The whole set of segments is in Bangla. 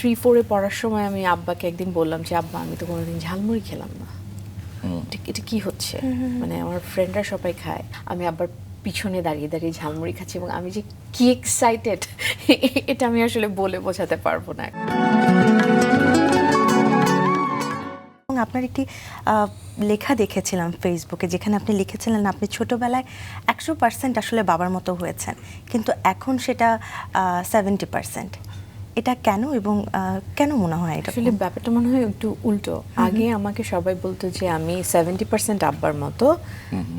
থ্রি ফোরে পড়ার সময় আমি আব্বাকে একদিন বললাম যে আব্বা আমি তো কোনোদিন ঝালমুড়ি খেলাম না। এটা- এটা কি হচ্ছে? মানে আমার ফ্রেন্ডরা সবাই খায়। আমি আব্বার পিছনে দাঁড়িয়ে দাঁড়িয়ে ঝালমুড়ি খাচ্ছি এবং আমি যে কি এক্সাইটেড এটা আমি আসলে বলে বোঝাতে পারব না। এবং আপনার একটি লেখা দেখেছিলাম ফেসবুকে যেখানে আপনি লিখেছিলেন আপনি ছোটবেলায় একশো পার্সেন্ট আসলে বাবার মতো হয়েছেন কিন্তু এখন সেটা সেভেন্টি পার্সেন্ট এটা কেন এবং কেন মনে হয় এটা আসলে ব্যাপারটা মনে হয় একটু উল্টো। আগে আমাকে সবাই বলতো যে আমি সেভেন্টি পার্সেন্ট আব্বার মতো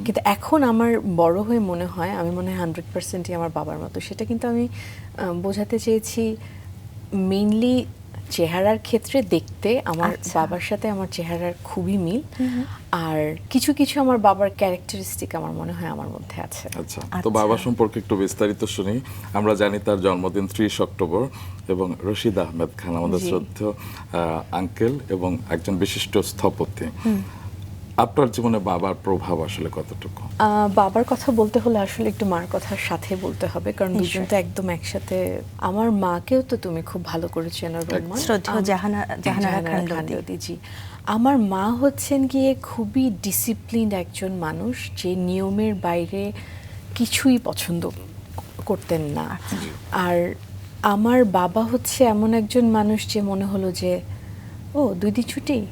কিন্তু এখন আমার বড় হয়ে মনে হয় আমি মনে হয় হান্ড্রেড পার্সেন্টই আমার বাবার মতো। সেটা কিন্তু আমি বোঝাতে চেয়েছি মেইনলি চেহারার ক্ষেত্রে দেখতে আমার আচ্ছা। বাবার সাথে আমার চেহারার খুবই মিল। আর কিছু কিছু আমার বাবার ক্যারেক্টারিস্টিক আমার মনে হয় আমার মধ্যে আছে আচ্ছা তো আচ্ছা। বাবা সম্পর্কে একটু বিস্তারিত শুনি আমরা জানি তার জন্মদিন ত্রিশ অক্টোবর এবং রশিদ আহমেদ খান আমাদের। শ্রদ্ধেয় আঙ্কেল এবং একজন বিশিষ্ট স্থপতি আপনার জীবনে বাবার প্রভাব আসলে কতটুকু? আহ, বাবার কথা বলতে হলে আসলে একটু মার কথার সাথে বলতে হবে কারণ দুজন তো একদম একসাথে। আমার মাকেও তো তুমি খুব ভালো করে চেনো রোমান শ্রদ্ধেয় আম- জাহানা-। লতি, জি। আমার মা হচ্ছেন গিয়ে খুবই ডিসিপ্লিনড একজন মানুষ যে নিয়মের বাইরে কিছুই পছন্দ করতেন না। আচ্ছা। আর আমার বাবা হচ্ছে এমন একজন মানুষ যে মনে হলো যে ও দুই দিন ছুটি?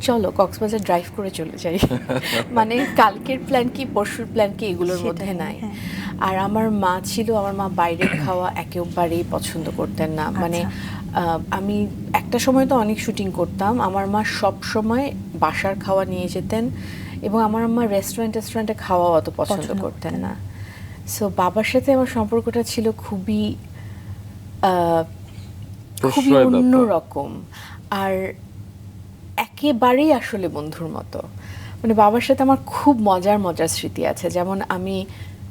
চলো কক্সবাজার ড্রাইভ করে চলে যাই। মানে কালকের প্ল্যান কি পরশুর প্ল্যান কি এগুলোর মধ্যে নাই। হ্যাঁ। আর আমার মা ছিল আমার মা বাইরের খাওয়া একেবারেই পছন্দ করতেন না। মানে আমি একটা সময় তো অনেক শুটিং করতাম। আমার মা সব সময় বাসার খাওয়া নিয়ে যেতেন এবং আমার আম্মা রেস্টুরেন্ট রেস্টুরেন্টে খাওয়া অত পছন্দ করতেন। না। সো বাবার সাথে আমার সম্পর্কটা ছিল খুবই খুবই। অন্যরকম। আর একেবারেই আসলে বন্ধুর মতো। মানে বাবার সাথে আমার খুব মজার মজার স্মৃতি আছে। যেমন আমি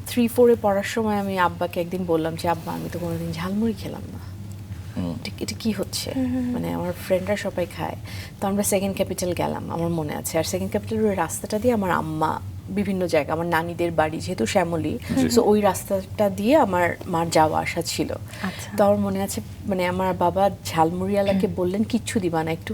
থ্রি ফোরে পড়ার সময় আমি আব্বাকে একদিন বললাম যে আব্বা আমি তো কোনোদিন ঝালমুড়ি খেলাম না। এটা কি হচ্ছে? মানে আমার ফ্রেন্ডরা সবাই খায়। তো আমরা সেকেন্ড ক্যাপিটাল গেলাম আমার মনে আছে। আর সেকেন্ড ক্যাপিটালের রাস্তাটা দিয়ে আমার আম্মা বিভিন্ন জায়গা। আমার নানিদের বাড়ি যেহেতু শ্যামলী সো ওই রাস্তাটা দিয়ে আমার মার যাওয়া আসা ছিল। আচ্ছা। তো আমার মনে আছে মানে আমার বাবা ঝালমুড়িওয়ালাকে বললেন কিচ্ছু দিবা না একটু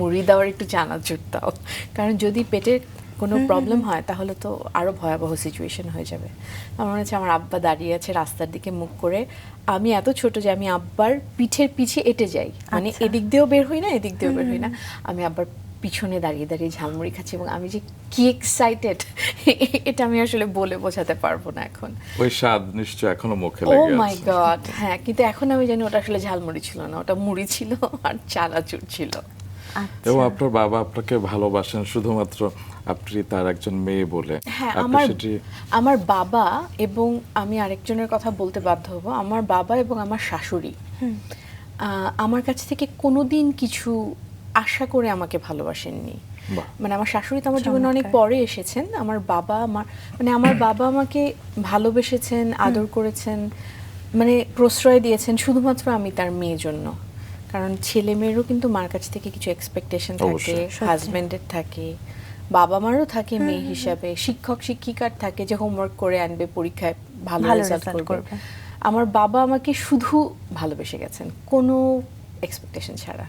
মুড়ি দেওয়ার একটু চানাচুর দাও। কারণ যদি পেটের কোনো প্রবলেম হয় তাহলে তো আরও ভয়াবহ সিচুয়েশন হয়ে যাবে। আমার মনে হচ্ছে আমার আব্বা দাঁড়িয়ে আছে রাস্তার দিকে মুখ করে। আমি এত ছোট যে আমি আব্বার পিঠের পিছে এটে যাই। মানে আচ্ছা। এদিক দিয়েও বের হই না এদিক দিয়েও বের হই না। আমি আব্বার পিছনে দাঁড়িয়ে দাঁড়িয়ে ঝালমুড়ি খাচ্ছি এবং আমি যে কি এক্সাইটেড এটা আমি আসলে বলে বোঝাতে পারব না এখন। ওই স্বাদ নিশ্চয় এখনও মুখে ও মাই গড হ্যাঁ কিন্তু এখন আমি জানি ওটা আসলে ঝালমুড়ি ছিল না ওটা মুড়ি ছিল আর চানাচুর ছিল। আচ্ছা। এবং আপনার বাবা আপনাকে ভালোবাসেন শুধুমাত্র আপনি তার একজন মেয়ে বলে। হ্যাঁ আমার আমার বাবা এবং আমি আরেকজনের কথা বলতে বাধ্য হব আমার বাবা এবং আমার শাশুড়ি। আহ, আমার কাছ থেকে কোনোদিন কিছু আশা করে আমাকে ভালোবাসেননি। মানে আমার শাশুড়ি তো আমার জীবনে অনেক পরে এসেছেন। আমার বাবা আমার মানে আমার বাবা আমাকে ভালোবেসেছেন আদর করেছেন মানে প্রশ্রয় দিয়েছেন শুধুমাত্র আমি তার মেয়ের জন্য। কারণ ছেলে মেয়েরও কিন্তু মার কাছ থেকে কিছু এক্সপেকটেশন থাকে। হাজবেন্ডের থাকে বাবা মারও থাকে মেয়ে হিসাবে। শিক্ষক শিক্ষিকার থাকে যে হোমওয়ার্ক করে আনবে পরীক্ষায় ভালো রেজাল্ট করবে। আমার বাবা আমাকে শুধু ভালোবেসে গেছেন কোনো এক্সপেকটেশন ছাড়া।